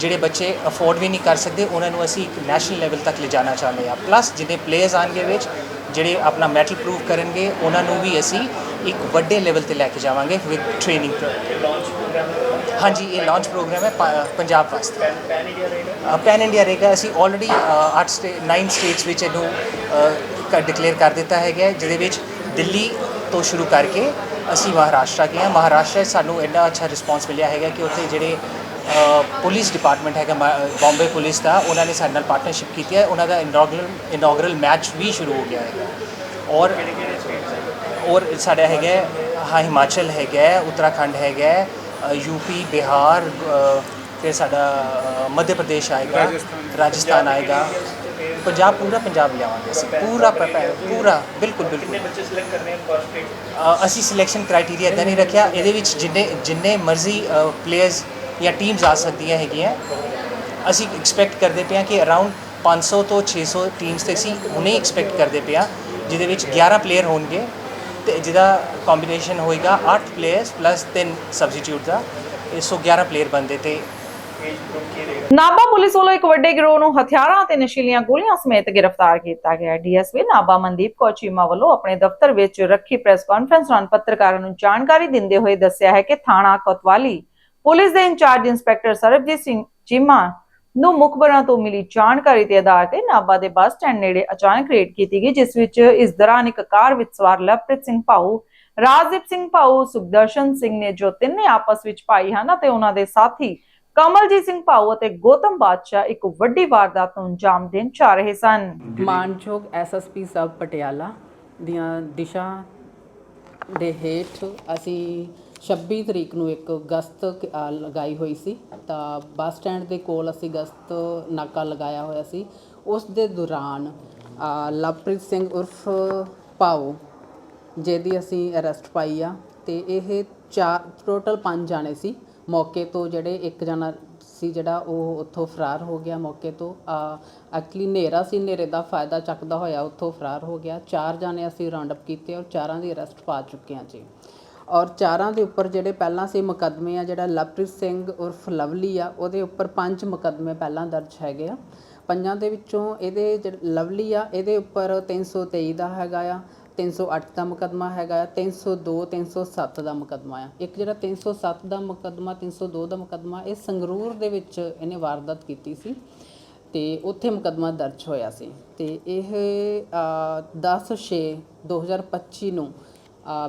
ਜਿਹੜੇ ਬੱਚੇ ਅਫੋਰਡ ਵੀ ਨਹੀਂ ਕਰ ਸਕਦੇ, ਉਹਨਾਂ ਨੂੰ ਅਸੀਂ ਇੱਕ ਨੈਸ਼ਨਲ ਲੈਵਲ ਤੱਕ ਲਿਜਾਣਾ ਚਾਹੁੰਦੇ ਹਾਂ। ਪਲੱਸ ਜਿਹਨੇ ਪਲੇਅਰਸ ਆਣਗੇ ਵਿੱਚ ਜਿਹੜੇ ਆਪਣਾ ਮੈਟਲ ਪ੍ਰੂਵ ਕਰਨਗੇ, ਉਹਨਾਂ ਨੂੰ ਵੀ ਅਸੀਂ ਇੱਕ ਵੱਡੇ ਲੈਵਲ ਤੇ ਲੈ ਕੇ ਜਾਵਾਂਗੇ ਵਿਦ ਟ੍ਰੇਨਿੰਗ ਹਾਂਜੀ, ਇਹ ਲਾਂਚ ਪ੍ਰੋਗਰਾਮ ਹੈ, ਪਾ- ਪੰਜਾਬ ਵਾਸਤੇ। ਪੈਨ ਇੰਡੀਆ ਰਹੇਗਾ। ਅਸੀਂ ਆਲਰੇਡੀ 8 ਸਟੇ 9 ਸਟੇਟਸ ਵਿੱਚ ਇਹਨੂੰ ਡਿਕਲੇਅਰ ਕਰ ਦਿੱਤਾ ਹੈਗਾ ਜਿਹਦੇ ਵਿੱਚ ਦਿੱਲੀ ਤੋਂ ਸ਼ੁਰੂ ਕਰਕੇ ਅਸੀਂ ਮਹਾਰਾਸ਼ਟਰ ਗਏ ਹਾਂ। ਮਹਾਰਾਸ਼ਟਰ 'ਚ ਸਾਨੂੰ ਇੰਨਾ ਅੱਛਾ ਰਿਸਪਾਂਸ ਮਿਲਿਆ ਹੈਗਾ ਕਿ ਉੱਥੇ ਜਿਹੜੇ ਪੁਲਿਸ ਡਿਪਾਰਟਮੈਂਟ ਹੈਗਾ ਬੰਬੇ ਪੁਲਿਸ ਦਾ ਉਹਨਾਂ ਨੇ ਸਾਡੇ ਨਾਲ ਪਾਰਟਨਰਸ਼ਿਪ ਕੀਤੀ ਹੈ ਉਹਨਾਂ ਦਾ ਇਨੋਗਰਲ ਇਨੋਗਰਲ ਮੈਚ ਵੀ ਸ਼ੁਰੂ ਹੋ ਗਿਆ ਹੈਗਾ। ਔਰ ਔਰ ਸਾਡਾ ਹੈਗਾ ਹੈ, ਹਿਮਾਚਲ ਹੈਗਾ ਉੱਤਰਾਖੰਡ ਹੈਗਾ ਯੂਪੀ ਬਿਹਾਰ ਫਿਰ ਸਾਡਾ ਮੱਧ ਪ੍ਰਦੇਸ਼ ਆਏਗਾ ਰਾਜਸਥਾਨ। ਆਏਗਾ। ਪੰਜਾਬ ਪੂਰਾ ਪੰਜਾਬ ਲਿਆਵਾਂਗੇ ਅਸੀਂ ਪੂਰਾ ਪੂਰਾ ਬਿਲਕੁਲ ਬਿਲਕੁਲ। ਬੱਚੇ ਸਿਲੈਕਟ ਕਰਨੇ ਆ ਅਸੀਂ ਸਿਲੈਕਸ਼ਨ ਕ੍ਰਾਈਟੇਰੀਆ ਇਦਾਂ ਨਹੀਂ ਰੱਖਿਆ ਇਹਦੇ ਵਿੱਚ ਜਿੰਨੇ ਜਿੰਨੇ ਮਰਜ਼ੀ ਪਲੇਅਰਸ ਜਾਂ ਟੀਮਸ ਆ ਸਕਦੀਆਂ ਹੈਗੀਆਂ। ਅਸੀਂ ਐਕਸਪੈਕਟ ਕਰਦੇ ਪਏ ਹਾਂ ਕਿ ਅਰਾਊਂਡ 500 ਤੋਂ 600 ਟੀਮਸ ਤੇ ਅਸੀਂ ਹੁਣੇ ਐਕਸਪੈਕਟ ਕਰਦੇ ਪਏ ਹਾਂ, ਜਿਹਦੇ ਵਿੱਚ 11 ਪਲੇਅਰ ਹੋਣਗੇ ਤੇ ਜਿਹਦਾ ਕੰਬੀਨੇਸ਼ਨ ਹੋਏਗਾ 8 ਪਲੇਅਰਸ ਪਲੱਸ 3 ਸਬਸਟੀਟਿਊਟ ਦਾ ਸੋ 11 ਪਲੇਅਰ ਬੰਦੇ ਤੇ ਏਜ ਨਾਭਾ ਪੁਲਿਸ ਵੱਲੋਂ ਇੱਕ ਵੱਡੇ ਗਿਰੋਹ ਨੂੰ ਹਥਿਆਰਾਂ ਤੇ ਨਸ਼ੀਲੀਆਂ ਗੋਲੀਆਂ ਸਮੇਤ ਗ੍ਰਿਫਤਾਰ ਕੀਤਾ ਗਿਆ ਡੀਐਸਪੀ ਨਾਭਾ ਮਨਦੀਪ ਕੌਰ ਚੀਮਾ ਵੱਲੋਂ ਆਪਣੇ ਦਫ਼ਤਰ ਵਿੱਚ ਰੱਖੀ ਪ੍ਰੈਸ ਕਾਨਫਰੰਸ ਦੌਰਾਨ ਪੱਤਰਕਾਰਾਂ ਨੂੰ ਜਾਣਕਾਰੀ ਦਿੰਦੇ ਹੋਏ ਦੱਸਿਆ ਹੈ ਕਿ ਥਾਣਾ ਕੋਤਵਾਲੀ ਪੁਲਿਸ ਦੇ ਇੰਚਾਰਜ ਇੰਸਪੈਕਟਰ ਸਰਬਜੀਤ ਸਿੰਘ ਚੀਮਾ ਨੂੰ ਮੁਖਬਰਾਂ ਤੋਂ ਮਿਲੀ ਜਾਣਕਾਰੀ ਦੇ ਆਧਾਰ ਤੇ ਨਾਭਾ ਦੇ ਬੱਸ ਸਟੈਂਡ ਨੇੜੇ ਅਚਾਨਕ ਰੇਡ ਕੀਤੀ ਗਈ, ਜਿਸ ਵਿੱਚ ਇਸ ਦੌਰਾਨ ਇੱਕ ਕਾਰ ਵਿੱਚ ਸਵਾਰ ਲਵਪ੍ਰੀਤ ਸਿੰਘ ਭਾਊ, ਰਾਜਦੀਪ ਸਿੰਘ ਭਾਊ, ਸੁਖਦਰਸ਼ਨ ਸਿੰਘ ਨੇ ਜੋ ਤਿੰਨੇ ਆਪਸ ਵਿੱਚ ਪਾਈ ਹਨ ਅਤੇ ਉਹਨਾਂ ਦੇ ਸਾਥੀ ਕਮਲਜੀਤ ਸਿੰਘ ਭਾਊ ਅਤੇ ਗੌਤਮ ਬਾਦਸ਼ਾਹ ਇੱਕ ਵੱਡੀ ਵਾਰਦਾਤ ਨੂੰ ਅੰਜਾਮ ਦੇਣ ਜਾ ਰਹੇ ਸਨ। ਮਾਨਯੋਗ ਐਸਐਸਪੀ ਸਬ ਪਟਿਆਲਾ ਦੀਆਂ ਦਿਸ਼ਾ ਦੇ ਹੇਠ ਅਸੀਂ 26 ਤਰੀਕ ਨੂੰ ਇੱਕ ਗਸਤ ਲਗਾਈ ਹੋਈ ਸੀ। ਤਾਂ ਬੱਸ ਸਟੈਂਡ ਦੇ ਕੋਲ ਅਸੀਂ ਗਸਤ ਨਾਕਾ ਲਗਾਇਆ ਹੋਇਆ ਸੀ। ਉਸ ਦੇ ਦੌਰਾਨ ਲਵਪ੍ਰੀਤ ਸਿੰਘ ਉਰਫ ਪਾਓ ਜਿਹਦੀ ਅਸੀਂ ਅਰੈਸਟ ਪਾਈ ਆ, ਤੇ ਇਹ ਚਾਰ ਟੋਟਲ ਪੰਜ ਜਾਣੇ ਸੀ। ਮੌਕੇ ਤੋਂ ਜਿਹੜੇ ਇੱਕ ਜਣਾ ਸੀ ਜਿਹੜਾ ਉਹ ਉੱਥੋਂ ਫਰਾਰ ਹੋ ਗਿਆ ਮੌਕੇ ਤੋਂ। ਐਕਚੁਅਲੀ ਹਨੇਰਾ ਸੀ, ਹਨੇਰੇ ਦਾ ਫਾਇਦਾ ਚੱਕਦਾ ਹੋਇਆ ਉੱਥੋਂ ਫਰਾਰ ਹੋ ਗਿਆ। ਚਾਰ ਜਾਣੇ ਅਸੀਂ ਰਾਉਂਡ ਅਪ ਕੀਤੇ ਔਰ ਚਾਰਾਂ ਦੀ ਅਰੈਸਟ ਪਾ ਚੁੱਕੇ ਹਾਂ ਜੀ। ਔਰ ਚਾਰਾਂ ਦੇ ਉੱਪਰ ਜਿਹੜੇ ਪਹਿਲਾਂ ਸੀ ਮੁਕੱਦਮੇ ਆ, ਜਿਹੜਾ ਲਵਪ੍ਰੀਤ ਸਿੰਘ ਉਰਫ ਲਵਲੀ ਆ, ਉਹਦੇ ਉੱਪਰ ਪੰਜ ਮੁਕੱਦਮੇ ਪਹਿਲਾਂ ਦਰਜ ਹੈਗੇ ਆ। ਪੰਜਾਂ ਦੇ ਵਿੱਚੋਂ ਇਹਦੇ ਜਿਹੜੇ ਲਵਲੀ ਆ, ਇਹਦੇ ਉੱਪਰ 323 ਦਾ ਹੈਗਾ ਆ 308 ਦਾ ਮੁਕੱਦਮਾ ਹੈਗਾ ਆ 302 307 ਦਾ ਮੁਕੱਦਮਾ ਆ। ਇੱਕ ਜਿਹੜਾ 307 ਦਾ ਮੁਕੱਦਮਾ 302 ਦਾ ਮੁਕੱਦਮਾ, ਇਹ ਸੰਗਰੂਰ ਦੇ ਵਿੱਚ ਇਹਨੇ ਵਾਰਦਾਤ ਕੀਤੀ ਸੀ ਤੇ ਉੱਥੇ ਮੁਕੱਦਮਾ ਦਰਜ ਹੋਇਆ ਸੀ। ਤੇ ਇਹ 10 6 2025 ਨੂੰ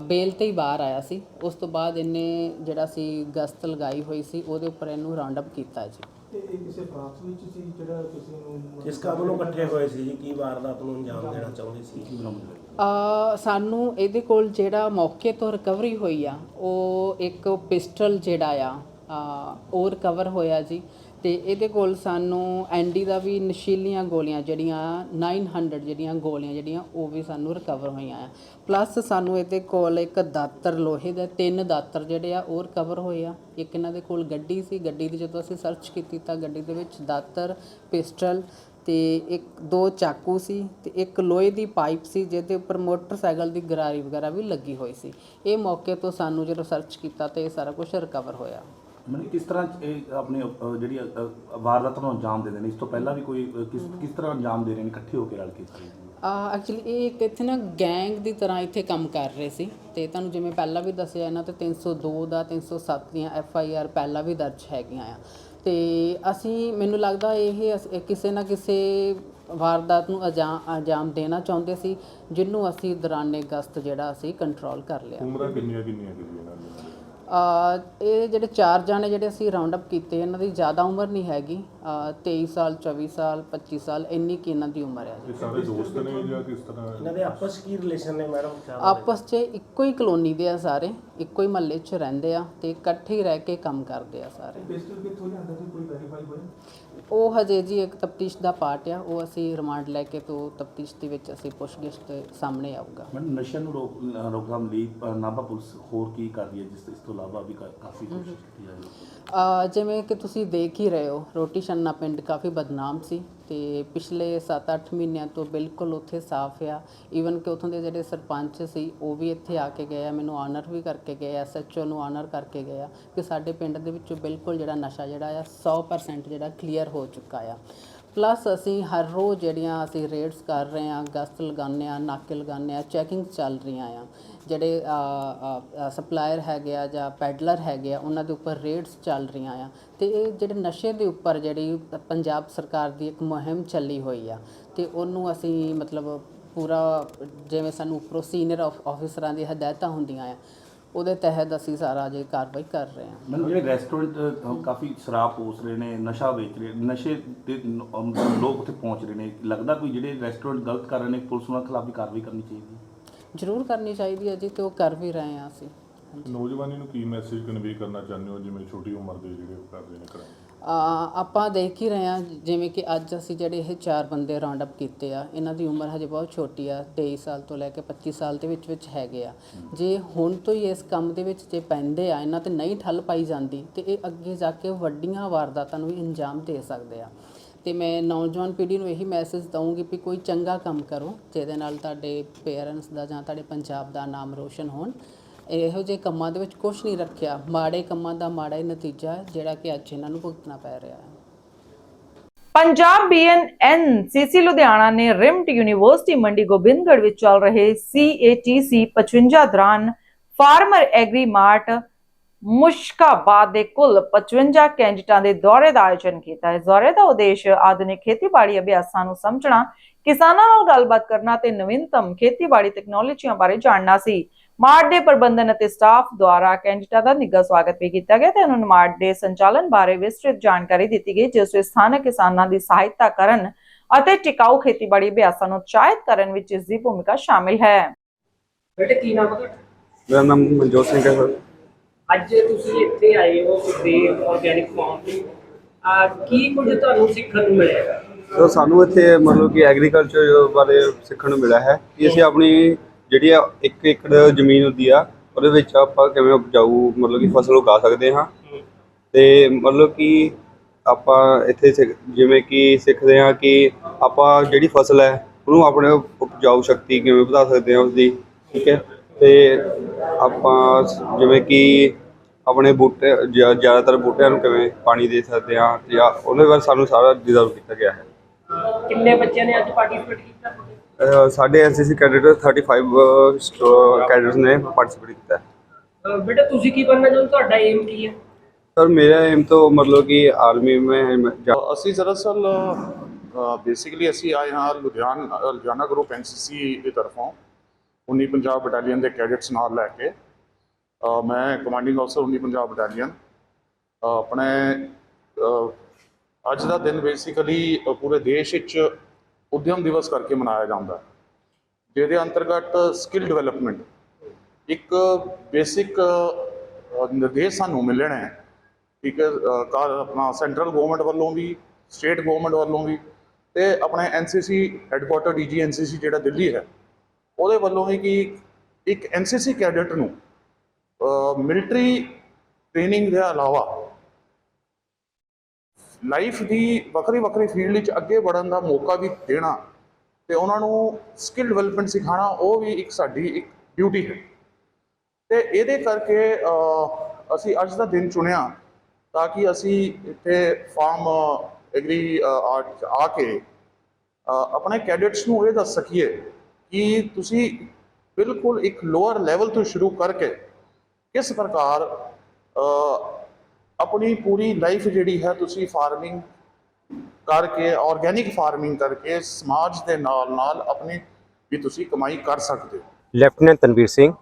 ਬੇਲ ਤੇ ਹੀ ਬਾਹਰ ਆਇਆ ਸੀ। ਉਸ ਤੋਂ ਬਾਅਦ ਇਹਨੇ ਜਿਹੜਾ ਸੀ ਗਸਤ ਲਗਾਈ ਹੋਈ ਸੀ ਉਹਦੇ ਉੱਪਰ ਇਹਨੂੰ ਰਾਉਂਡ ਅਪ ਕੀਤਾ ਜੀ। ਕਿਸ ਕੰਮ ਨੂੰ ਇਕੱਠੇ ਹੋਏ ਸੀ ਜੀ? ਕੀ ਵਾਰਦਾਤ ਨੂੰ ਅੰਜਾਮ ਦੇਣਾ ਚਾਹੁੰਦੇ ਸੀ? ਅ, ਸਾਨੂੰ ਇਹਦੇ ਕੋਲ ਜਿਹੜਾ ਮੌਕੇ ਤੋਂ ਰਿਕਵਰੀ ਹੋਈ ਆ ਉਹ ਇੱਕ ਪਿਸਟਲ ਜਿਹੜਾ ਆ ਉਹ ਰਿਕਵਰ ਹੋਇਆ ਜੀ। ਤੇ ਇਹਦੇ ਕੋਲ ਸਾਨੂੰ ਐਂਡੀ ਦਾ ਵੀ ਨਸ਼ੀਲੀਆਂ ਗੋਲੀਆਂ ਜਿਹੜੀਆਂ 900 ਜਿਹੜੀਆਂ ਗੋਲੀਆਂ ਜਿਹੜੀਆਂ, ਉਹ ਵੀ ਸਾਨੂੰ ਰਿਕਵਰ ਹੋਈਆਂ ਆ। ਪਲੱਸ ਸਾਨੂੰ ਇਹਦੇ ਕੋਲ ਇੱਕ ਦਾਤਰ ਲੋਹੇ ਦੇ ਤਿੰਨ ਦਾਤਰ ਜਿਹੜੇ ਆ, ਉਹ ਰਿਕਵਰ ਹੋਏ ਆ। ਇੱਕ ਇਹਨਾਂ ਦੇ ਕੋਲ ਗੱਡੀ ਸੀ, ਗੱਡੀ ਦੀ ਜਦੋਂ ਅਸੀਂ ਸਰਚ ਕੀਤੀ ਤਾਂ ਗੱਡੀ ਦੇ ਵਿੱਚ ਦਾਤਰ, ਪਿਸਟਲ ਤੇ ਇੱਕ, ਦੋ ਚਾਕੂ ਸੀ ਤੇ ਇੱਕ ਲੋਹੇ ਦੀ ਪਾਈਪ ਸੀ, ਜਿਹਦੇ ਉੱਪਰ ਮੋਟਰਸਾਈਕਲ ਦੀ ਗਰਾਰੀ ਵਗੈਰਾ ਵੀ ਲੱਗੀ ਹੋਈ ਸੀ। ਇਹ ਮੌਕੇ ਤੋਂ ਸਾਨੂੰ ਜਦੋਂ ਸਰਚ ਕੀਤਾ ਤੇ ਇਹ ਸਾਰਾ ਕੁਝ ਰਿਕਵਰ ਹੋਇਆ। ਮੈਨੂੰ ਕਿਸ ਤਰ੍ਹਾਂ ਇਹ ਆਪਣੇ ਅਹ, ਜਿਹੜੀ ਅਹ, ਵਾਰਦਾਤ ਨੂੰ ਅੰਜਾਮ ਦੇ ਰਹੇ ਨੇ ਇਸ ਤੋਂ ਪਹਿਲਾਂ ਵੀ ਕੋਈ ਅਹ, ਕਿਸ ਕਿਸ ਤਰ੍ਹਾਂ ਅੰਜਾਮ ਦੇ ਰਹੇ ਨੇ ਇਕੱਠੇ ਹੋ ਕੇ ਰਲ ਕੇ ਐਕਚੁਅਲੀ ਇਹ ਇੱਕ ਇੱਥੇ ਨਾ ਗੈਂਗ ਦੀ ਤਰ੍ਹਾਂ ਇੱਥੇ ਕੰਮ ਕਰ ਰਹੇ ਸੀ ਤੇ ਤੁਹਾਨੂੰ ਜਿਵੇਂ ਪਹਿਲਾਂ ਵੀ ਦੱਸਿਆ ਇਹਨਾਂ ਤੇ 302 ਦਾ 307 ਦੀਆਂ ਐਫ ਆਈ ਆਰ ਪਹਿਲਾਂ ਵੀ ਦਰਜ ਹੈਗੀਆਂ ਆ। ਤੇ ਅਸੀਂ ਮੈਨੂੰ ਲੱਗਦਾ ਇਹ ਅਸ- ਕਿਸੇ ਨਾ ਕਿਸੇ ਵਾਰਦਾਤ ਨੂੰ ਅਜਾ- ਅੰਜਾਮ ਦੇਣਾ ਚਾਹੁੰਦੇ ਸੀ ਜਿਹਨੂੰ ਅਸੀਂ ਦੌਰਾਨੇ ਗਸਤ ਜਿਹੜਾ ਅਸੀਂ ਕੰਟਰੋਲ ਕਰ ਲਿਆ। ਉਮਰਾਂ ਕਿੰਨੀਆਂ ਕਿੰਨੀਆਂ ਕਿ ਇਹਨਾਂ ਦੀਆਂ? ਅ, ਇਹ ਜਿਹੜੇ ਚਾਰ ਜਾਣੇ ਜਿਹੜੇ ਅਸੀਂ ਰਾਉਂਡ ਅਪ ਕੀਤੇ ਇਹਨਾਂ ਦੀ ਜ਼ਿਆਦਾ ਉਮਰ ਨਹੀਂ ਹੈਗੀ। ਅ, 23 ਸਾਲ 24 ਸਾਲ 25 ਸਾਲ ਇੰਨੀ ਕੀ ਇਹਨਾਂ ਦੀ ਉਮਰ ਹੈ ਜੀ। ਇਹ ਸਾਰੇ ਦੋਸਤ ਨੇ ਜਾਂ ਕਿਸ ਤਰ੍ਹਾਂ? ਇਹਨਾਂ ਦੇ ਆਪਸ 'ਚ ਕੀ ਰਿਲੇਸ਼ਨ ਨੇ ਮੈਡਮ? ਆਪਸ 'ਚ ਇੱਕੋ ਹੀ ਕਲੋਨੀ ਦੇ ਆ ਸਾਰੇ ਇੱਕੋ ਹੀ ਮਹੱਲੇ 'ਚ ਰਹਿੰਦੇ ਆ ਤੇ ਇਕੱਠੇ ਹੀ ਰਹਿ ਕੇ ਕੰਮ ਕਰਦੇ ਆ ਸਾਰੇ। ਪਿਸਟਲ ਕਿੱਥੋਂ ਲਿਆਂਦਾ ਸੀ ਕੋਈ ਉਹ ਹਜੇ ਜੀ ਇੱਕ ਤਫਤੀਸ਼ ਦਾ ਪਾਰਟ ਆ ਉਹ ਅਸੀਂ ਰਿਮਾਂਡ ਲੈ ਕੇ ਤੋਂ ਤਫਤੀਸ਼ ਦੇ ਵਿੱਚ ਅਸੀਂ ਪੁੱਛਗਿੱਛ ਤੇ ਸਾਹਮਣੇ ਆਊਗਾ। ਨਸ਼ਿਆਂ ਨੂੰ ਰੋਕ ਰੋਕਥਾਮ ਲਈ ਨਾਭਾ ਪੁਲਿਸ ਹੋਰ ਕੀ ਕਰ ਰਹੀ ਹੈ ਜਿਸ ਇਸ ਤੋਂ ਇਲਾਵਾ ਵੀ ਕਾ- ਕਾਫੀ ਕੋਸ਼ਿਸ਼ ਕੀਤੀ ਜਾ ਰਹੀ ਹੈ। ਅ, ਜਿਵੇਂ ਕਿ ਤੁਸੀਂ ਦੇਖ ਹੀ ਰਹੇ ਹੋ ਰੋਟੀ ਛੰਨਾ ਪਿੰਡ ਕਾਫੀ ਬਦਨਾਮ ਸੀ। ਤੇ ਪਿਛਲੇ 7-8 ਮਹੀਨਿਆਂ ਤੋਂ ਬਿਲਕੁਲ ਉੱਥੇ ਸਾਫ਼ ਆ। ਈਵਨ ਕਿ ਉੱਥੋਂ ਦੇ ਜਿਹੜੇ ਸਰਪੰਚ ਸੀ, ਉਹ ਵੀ ਇੱਥੇ ਆ ਕੇ ਗਏ ਆ। ਮੈਨੂੰ ਆਨਰ ਵੀ ਕਰਕੇ ਗਏ ਐਸਐਚਓ ਨੂੰ ਆਨਰ ਕਰਕੇ ਗਏ ਆ ਕਿ ਸਾਡੇ ਪਿੰਡ ਦੇ ਵਿੱਚੋਂ ਬਿਲਕੁਲ ਜਿਹੜਾ ਨਸ਼ਾ ਜਿਹੜਾ ਆ 100% ਜਿਹੜਾ ਕਲੀਅਰ ਹੋ ਚੁੱਕਾ ਆ। ਪਲੱਸ ਅਸੀਂ ਹਰ ਰੋਜ਼ ਜਿਹੜੀਆਂ ਅਸੀਂ ਰੇਡਸ ਕਰ ਰਹੇ ਹਾਂ, ਗਸਤ ਲਗਾਉਂਦੇ ਹਾਂ, ਨਾਕੇ ਲਗਾਉਂਦੇ ਹਾਂ ਚੈਕਿੰਗ ਚੱਲ ਰਹੀਆਂ ਆ। ਜਿਹੜੇ ਸਪਲਾਇਰ ਹੈਗੇ ਆ ਜਾਂ ਪੈਡਲਰ ਹੈਗੇ ਆ, ਉਹਨਾਂ ਦੇ ਉੱਪਰ ਰੇਡਸ ਚੱਲ ਰਹੀਆਂ ਆ। ਤੇ ਇਹ ਜਿਹੜੇ ਨਸ਼ੇ ਦੇ ਉੱਪਰ ਜਿਹੜੀ ਪੰਜਾਬ ਸਰਕਾਰ ਦੀ ਇੱਕ ਮੁਹਿੰਮ ਚੱਲੀ ਹੋਈ ਆ, ਤੇ ਉਹਨੂੰ ਅਸੀਂ ਮਤਲਬ ਪੂਰਾ, ਜਿਵੇਂ ਸਾਨੂੰ ਉੱਪਰੋਂ ਸੀਨੀਅਰ ਆਫੀਸਰਾਂ ਦੀ ਹਦਾਇਤਾਂ ਹੁੰਦੀਆਂ ਆ ਉਹਦੇ ਤਹਿਤ ਅਸੀਂ ਸਾਰਾ ਜੇ ਕਾਰਵਾਈ ਕਰ ਰਹੇ ਹਾਂ। ਮੈਨੂੰ ਜਿਹੜੇ ਰੈਸਟੋਰੈਂਟ ਕਾਫੀ ਸ਼ਰਾਬ ਪੋਸ ਰਹੇ ਨੇ ਨਸ਼ਾ ਵੇਚ ਰਹੇ ਨਸ਼ੇ ਨ- ਅਮ, ਲੋਕ ਉੱਥੇ ਪਹੁੰਚ ਰਹੇ ਨੇ। ਲੱਗਦਾ ਕੋਈ ਜਿਹੜੇ ਰੈਸਟੋਰੈਂਟ ਗਲਤ ਕਰ ਰਹੇ ਨੇ ਪੁਲਿਸ ਉਹਨਾਂ ਖਿਲਾਫ ਵੀ ਕਾਰਵਾਈ ਕਰਨੀ ਚਾਹੀਦੀ ਹੈ? ਜ਼ਰੂਰ ਕਰਨੀ ਚਾਹੀਦੀ ਹੈ ਜੀ ਤੇ ਉਹ ਕਰ ਵੀ ਰਹੇ ਹਾਂ ਅਸੀਂ। ਨੌਜਵਾਨੀ ਨੂੰ ਕੀ ਮੈਸੇਜ ਕਨਵੇ ਕਰਨਾ ਚਾਹੁੰਦੇ ਹੋ? ਜਿਵੇਂ ਛੋਟੀ ਉਮਰ ਦੇ ਜਿਹੜੇ ਉਹ ਕਰਦੇ ਨੇ ਕ੍ਰਾਈਮ ਅ, ਆਪਾਂ ਦੇਖ ਹੀ ਰਹੇ ਹਾਂ ਜਿਵੇਂ ਕਿ ਅੱਜ ਅਸੀਂ ਜਿਹੜੇ ਇਹ ਚਾਰ ਬੰਦੇ ਰਾਉਂਡ ਅਪ ਕੀਤੇ ਆ ਇਹਨਾਂ ਦੀ ਉਮਰ ਹਜੇ ਬਹੁਤ ਛੋਟੀ ਆ 23 ਸਾਲ ਤੋਂ ਲੈ ਕੇ 25 ਸਾਲ ਦੇ ਵਿੱਚ ਵਿੱਚ ਹੈਗੇ ਆ। ਜੇ ਹੁਣ ਤੋਂ ਹੀ ਇਸ ਕੰਮ ਦੇ ਵਿੱਚ ਜੇ ਪੈਂਦੇ ਆ ਇਹਨਾਂ ਤੇ ਨਹੀਂ ਠੱਲ ਪਾਈ ਜਾਂਦੀ ਤੇ ਇਹ ਅੱਗੇ ਜਾ ਕੇ ਵੱਡੀਆਂ ਵਾਰਦਾਤਾਂ ਨੂੰ ਵੀ ਅੰਜਾਮ ਦੇ ਸਕਦੇ ਆ। ਤੇ ਮੈਂ ਨੌਜਵਾਨ ਪੀੜ੍ਹੀ ਨੂੰ ਇਹੀ ਮੈਸੇਜ ਦਊਂਗੀ ਵੀ ਕੋਈ ਚੰਗਾ ਕੰਮ ਕਰੋ ਜਿਹਦੇ ਨਾਲ ਤੁਹਾਡੇ ਪੇਰੈਂਟਸ ਦਾ ਜਾਂ ਤੁਹਾਡੇ ਪੰਜਾਬ ਦਾ ਨਾਮ ਰੋਸ਼ਨ ਹੋਣ। ਇਹੋ ਜਿਹੇ ਕੰਮਾਂ ਦੇ ਵਿੱਚ ਕੁਝ ਨਹੀਂ ਰੱਖਿਆ। ਮਾੜੇ ਕੰਮਾਂ ਦਾ ਮਾੜਾ ਹੀ ਨਤੀਜਾ ਹੈ, ਜਿਹੜਾ ਕਿ ਅੱਜ ਇਹਨਾਂ ਨੂੰ ਭੁਗਤਣਾ ਪੈ ਰਿਹਾ ਹੈ। ਪੰਜਾਬ ਬੀਐਨਐਨ ਸੀਸੀ ਲੁਧਿਆਣਾ ਨੇ ਰਿਮਟ ਯੂਨੀਵਰਸਿਟੀ ਮੰਡੀ ਗੋਬਿੰਦਗੜ੍ਹ ਵਿੱਚ ਚੱਲ ਰਹੇ ਸੀਏਟੀਸੀ 55 ਦੌਰਾਨ ਫਾਰਮਰ ਐਗਰੀ ਮਾਰਟ ਮੁਸ਼ਕਾਬਾਦ ਦੇ ਕੁੱਲ 55 ਕੈਂਡੀਡੇਟਾਂ ਦੇ ਦੌਰੇ ਦਾ ਆਯੋਜਨ ਕੀਤਾ ਹੈ। ਦੌਰੇ ਦਾ ਉਦੇਸ਼ ਆਧੁਨਿਕ ਖੇਤੀਬਾੜੀ ਅਭਿਆਸਾਂ ਨੂੰ ਸਮਝਣਾ ਕਿਸਾਨਾਂ ਨਾਲ ਗੱਲਬਾਤ ਕਰਨਾ ਤੇ ਨਵੀਨਤਮ ਖੇਤੀਬਾੜੀ ਤਕਨਾਲੋਜੀਆਂ ਬਾਰੇ ਜਾਣਨਾ ਸੀ। ਮਾਰਟ ਦੇ ਪ੍ਰਬੰਧਨ ਅਤੇ ਸਟਾਫ ਦੁਆਰਾ ਕੈਂਡੀਡੇਟਾਂ ਦਾ ਨਿੱਘਾ ਸਵਾਗਤ ਵੀ ਕੀਤਾ ਗਿਆ ਤੇ ਉਹਨਾਂ ਨੂੰ ਮਾਰਟ ਦੇ ਸੰਚਾਲਨ ਬਾਰੇ ਵਿਸਤ੍ਰਿਤ ਜਾਣਕਾਰੀ ਦਿੱਤੀ ਗਈ ਜਿਸ ਵਿੱਚ ਸਥਾਨਕ ਕਿਸਾਨਾਂ ਦੀ ਸਹਾਇਤਾ ਕਰਨ ਅਤੇ ਟਿਕਾਊ ਖੇਤੀਬਾੜੀ ਅਭਿਆਸਾਂ ਨੂੰ ਉਤਸ਼ਾਹਿਤ ਕਰਨ ਵਿੱਚ ਇਸ ਦੀ ਭੂਮਿਕਾ ਸ਼ਾਮਿਲ ਹੈ। ਬੇਟੇ ਕੀ ਨਾਮ ਹੈ ਤੁਹਾਡਾ? ਮੇਰਾ ਨਾਮ ਮਨਜੋਤ ਸਿੰਘ ਹੈ ਸਰ। ਅੱਜ ਤੁਸੀਂ ਇੱਥੇ ਆਏ ਹੋ ਤੇ ਆਰਗੈਨਿਕ ਫਾਰਮ ਤੇ। ਆ ਕੀ ਕੁਝ ਤੁਹਾਨੂੰ ਸਿੱਖਣ ਨੂੰ ਮਿਲੇਗਾ ਸੋ ਸਾਨੂੰ ਇੱਥੇ ਮਤਲਬ ਕਿ ਐਗਰੀਕਲਚਰ ਬਾਰੇ ਸਿੱਖਣ ਨੂੰ ਮਿਲਿਆ ਹੈ ਕਿ ਅਸੀਂ ਆਪਣੀ ਜਿਹੜੀ ਆ ਇੱਕ ਏਕੜ ਜ਼ਮੀਨ ਹੁੰਦੀ ਆ, ਉਹਦੇ ਵਿੱਚ ਆਪਾਂ ਕਿਵੇਂ ਉਪਜਾਊ ਮਤਲਬ ਕਿ ਫਸਲ ਉਗਾ ਸਕਦੇ ਹਾਂ। ਤੇ ਮਤਲਬ ਕਿ ਆਪਾਂ ਇੱਥੇ ਸਿੱਖ- ਜਿਵੇਂ ਕਿ ਸਿੱਖਦੇ ਹਾਂ ਕਿ ਆਪਾਂ ਜਿਹੜੀ ਫਸਲ ਹੈ, ਉਹਨੂੰ ਆਪਣੇ ਉਪਜਾਊ ਸ਼ਕਤੀ ਕਿਵੇਂ ਵਧਾ ਸਕਦੇ ਹਾਂ ਉਸਦੀ, ਠੀਕ ਹੈ। ਤੇ ਆਪਾਂ ਸ- ਜਿਵੇਂ ਕਿ ਆਪਣੇ ਬੂਟੇ, ਜ਼ਿਆ- ਜ਼ਿਆਦਾਤਰ ਬੂਟਿਆਂ ਨੂੰ ਕਿਵੇਂ ਪਾਣੀ ਦੇ ਸਕਦੇ ਹਾਂ ਜਾਂ ਉਹਦੇ ਬਾਰੇ ਸਾਨੂੰ ਸਾਰਾ ਡਿਜ਼ਰਵ ਕੀਤਾ ਗਿਆ ਹੈ। ਕਿੰਨੇ ਬੱਚਿਆਂ ਨੇ ਅੱਜ ਪਾਰਟਿਸਿਪੇਟ ਕੀਤਾ? ਸਾਡੇ ਐਨਸੀਸੀ ਕੈਡਟ 35 ਕੈਡਟਸ ਨੇ ਪਾਰਟਿਸਿਪੇਟ ਕੀਤਾ ਬੇਟਾ ਤੁਸੀਂ ਕੀ ਬਣਨਾ ਚਾਹੁੰਦੇ ਤੁਹਾਡਾ ਏਮ ਕੀ ਹੈ? ਸਰ ਮੇਰਾ ਏਮ ਤਾਂ ਮਤਲਬ ਕਿ ਆਰਮੀ में जा- ਅਸੀਂ ਦਰਅਸਲ ਬੇਸਿਕਲੀ ਅਸੀਂ ਆਏ ਹਾਂ ਲੁਧਿਆਣਾ ਲੁਧਿਆਣਾ ਗਰੁੱਪ ਐਨਸੀਸੀ ਦੀ ਤਰਫੋਂ। 19 ਪੰਜਾਬ ਬਟਾਲੀਅਨ ਦੇ ਕੈਡਟਸ ਨਾਲ ਲੈ ਕੇ ਮੈਂ ਕਮਾਂਡਿੰਗ ਅਫਸਰ 19 ਪੰਜਾਬ ਬਟਾਲੀਅਨ ਆਪਣੇ ਅੱਜ ਦਾ ਦਿਨ ਬੇਸਿਕਲੀ ਪੂਰੇ ਦੇਸ਼ ਵਿੱਚ ਉਦਯਮ ਦਿਵਸ ਕਰਕੇ ਮਨਾਇਆ ਜਾਂਦਾ ਹੈ। ਜਿਹਦੇ ਅੰਤਰਗਤ ਸਕਿੱਲ ਡਿਵੈਲਪਮੈਂਟ ਇੱਕ ਬੇਸਿਕ ਨਿਰਦੇਸ਼ ਸਾਨੂੰ ਮਿਲਣਾ ਹੈ। ਠੀਕ ਹੈ ਆਪਣਾ ਸੈਂਟਰਲ ਗਵਰਨਮੈਂਟ ਵੱਲੋਂ ਵੀ ਸਟੇਟ ਗਵਰਨਮੈਂਟ ਵੱਲੋਂ ਵੀ ਤੇ ਆਪਣੇ ਐਨਸੀਸੀ ਹੈੱਡਕੁਆਟਰ ਡੀਜੀ ਐਨਸੀਸੀ ਜਿਹੜਾ ਦਿੱਲੀ ਹੈ, ਉਹਦੇ ਵੱਲੋਂ ਵੀ ਕਿ ਇੱਕ ਐਨਸੀਸੀ ਕੈਡਟ ਨੂੰ ਮਿਲਟਰੀ ਟ੍ਰੇਨਿੰਗ ਦੇ ਇਲਾਵਾ ਲਾਈਫ ਦੀ ਵੱਖਰੀ ਵੱਖਰੀ ਫੀਲਡ ਵਿੱਚ ਅੱਗੇ ਵੜਨ ਦਾ ਮੌਕਾ ਵੀ ਦੇਣਾ ਤੇ ਉਹਨਾਂ ਨੂੰ ਸਕਿੱਲ ਡਿਵੈਲਪਮੈਂਟ ਸਿਖਾਉਣਾ, ਉਹ ਵੀ ਇੱਕ ਸਾਡੀ ਇੱਕ ਡਿਊਟੀ ਹੈ। ਤੇ ਇਹਦੇ ਕਰਕੇ ਅਸੀਂ ਅੱਜ ਦਾ ਦਿਨ ਚੁਣਿਆ ਤਾਂ ਕਿ ਅਸੀਂ ਇੱਥੇ ਫਾਰਮ ਐਗਰੀ ਆਰਟ ਆ ਕੇ ਆਪਣੇ ਕੈਡਟਸ ਨੂੰ ਇਹ ਦੱਸ ਸਕੀਏ ਕਿ ਤੁਸੀਂ ਬਿਲਕੁਲ ਇੱਕ ਲੋਅਰ ਲੈਵਲ ਤੋਂ ਸ਼ੁਰੂ ਕਰਕੇ ਕਿਸ ਪ੍ਰਕਾਰ ਆਪਣੀ ਪੂਰੀ ਲਾਈਫ ਜਿਹੜੀ ਹੈ ਤੁਸੀਂ ਫਾਰਮਿੰਗ ਕਰਕੇ ਆਰਗੈਨਿਕ ਫਾਰਮਿੰਗ ਕਰਕੇ ਸਮਾਜ ਦੇ ਨਾਲ ਨਾਲ ਆਪਣੀ ਵੀ ਤੁਸੀਂ ਕਮਾਈ ਕਰ ਸਕਦੇ ਹੋ। ਲੈਫਟੀਨੈਂਟ ਤਨਵੀਰ ਸਿੰਘ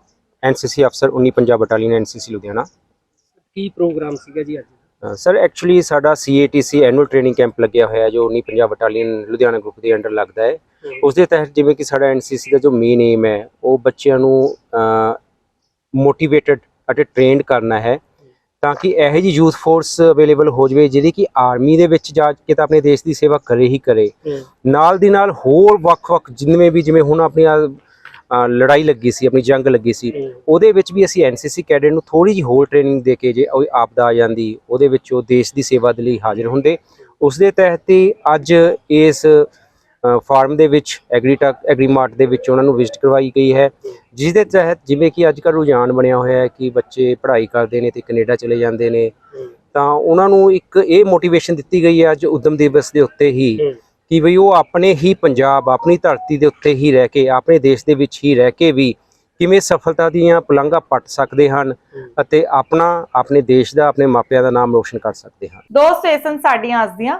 ਐਨਸੀਸੀ ਅਫਸਰ 19 ਪੰਜਾਬ ਬਟਾਲੀਅਨ ਐਨਸੀਸੀ ਲੁਧਿਆਣਾ। ਕੀ ਪ੍ਰੋਗਰਾਮ ਸੀਗਾ ਜੀ ਅੱਜ? ਸਰ ਐਕਚੁਅਲੀ ਸਾਡਾ ਸੀਏਟੀਸੀ ਐਨੂਅਲ ਟ੍ਰੇਨਿੰਗ ਕੈਂਪ ਲੱਗਿਆ ਹੋਇਆ ਜੋ 19 ਪੰਜਾਬ ਬਟਾਲੀਅਨ ਲੁਧਿਆਣਾ ਗਰੁੱਪ ਦੇ ਅੰਡਰ ਲੱਗਦਾ ਹੈ। ਉਸ ਦੇ ਤਹਿਤ ਜਿਵੇਂ ਕਿ ਸਾਡਾ ਐਨਸੀਸੀ ਦਾ ਜੋ ਮੇਨ ਏਮ ਹੈ ਉਹ ਬੱਚਿਆਂ ਨੂੰ ਮੋਟੀਵੇਟਡ ਅਤੇ ਟ੍ਰੇਨਡ ਕਰਨਾ ਹੈ। ਤਾਂ ਕਿ ਇਹੋ ਜਿਹੀ ਯੂਥ ਫੋਰਸ ਅਵੇਲੇਬਲ ਹੋ ਜਾਵੇ ਜਿਹੜੀ ਕਿ ਆਰਮੀ ਦੇ ਵਿੱਚ ਜਾ ਕੇ ਤਾਂ ਆਪਣੇ ਦੇਸ਼ ਦੀ ਸੇਵਾ ਕਰੇ ਹੀ ਕਰੇ। ਨਾਲ ਦੀ ਨਾਲ ਹੋਰ ਵੱਖ-ਵੱਖ ਜਿੰਨੇ ਵੀ ਜਿਵੇਂ ਹੁਣ ਆਪਣੀ ਲੜਾਈ ਲੱਗੀ ਸੀ ਆਪਣੀ ਜੰਗ ਲੱਗੀ ਸੀ ਉਹਦੇ ਵਿੱਚ ਵੀ ਅਸੀਂ ਐਨਸੀਸੀ ਕੈਡਟ ਨੂੰ ਥੋੜੀ ਜਿਹੀ ਹੋਰ ਟ੍ਰੇਨਿੰਗ ਦੇ ਕੇ ਜੇ ਉਹ ਆਪਦਾ ਆ ਜਾਂਦੀ ਉਹਦੇ ਵਿੱਚ ਉਹ ਦੇਸ਼ ਦੀ ਸੇਵਾ ਦੇ ਲਈ ਹਾਜ਼ਰ ਹੁੰਦੇ। ਉਸ ਦੇ ਤਹਿਤ ਹੀ ਅੱਜ ਇਸ ਫਾਰਮ ਦੇ ਵਿੱਚ ਐਗਰੀਟੈਕ ਐਗਰੀਮਾਰਟ ਦੇ ਵਿੱਚ ਉਹਨਾਂ ਨੂੰ ਵਿਜ਼ਿਟ ਕਰਵਾਈ ਗਈ ਹੈ। ਜਿਸ ਦੇ ਤਹਿਤ ਜਿਵੇਂ ਕਿ ਅੱਜ ਕੱਲ੍ਹ ਰੁਝਾਨ ਬਣਿਆ ਹੋਇਆ ਹੈ ਕਿ ਬੱਚੇ ਪੜ੍ਹਾਈ ਕਰਦੇ ਨੇ ਤੇ ਕੈਨੇਡਾ ਚਲੇ ਜਾਂਦੇ ਨੇ ਤਾਂ ਉਹਨਾਂ ਨੂੰ ਇੱਕ ਇਹ ਮੋਟੀਵੇਸ਼ਨ ਦਿੱਤੀ ਗਈ ਹੈ ਅੱਜ ਉਦਮ ਦਿਵਸ ਦੇ ਉੱਤੇ ਹੀ ਕਿ ਬਈ ਉਹ ਆਪਣੇ ਹੀ ਪੰਜਾਬ ਆਪਣੀ ਧਰਤੀ ਦੇ ਉੱਤੇ ਹੀ ਰਹਿ ਕੇ ਆਪਣੇ ਦੇਸ਼ ਦੇ ਵਿੱਚ ਹੀ ਰਹਿ ਕੇ ਵੀ ਕਿਵੇਂ ਸਫਲਤਾ ਦੀਆਂ ਪਲੰਘਾਂ ਪੱਟ ਸਕਦੇ ਹਨ ਅਤੇ ਆਪਣਾ ਆਪਣੇ ਦੇਸ਼ ਦਾ ਆਪਣੇ ਮਾਪਿਆਂ ਦਾ ਨਾਮ ਰੋਸ਼ਨ ਕਰ ਸਕਦੇ ਹਨ। ਦੋਸਤ ਇਹ ਸਨ ਸਾਡੀਆਂ ਅੱਜ ਦੀਆਂ।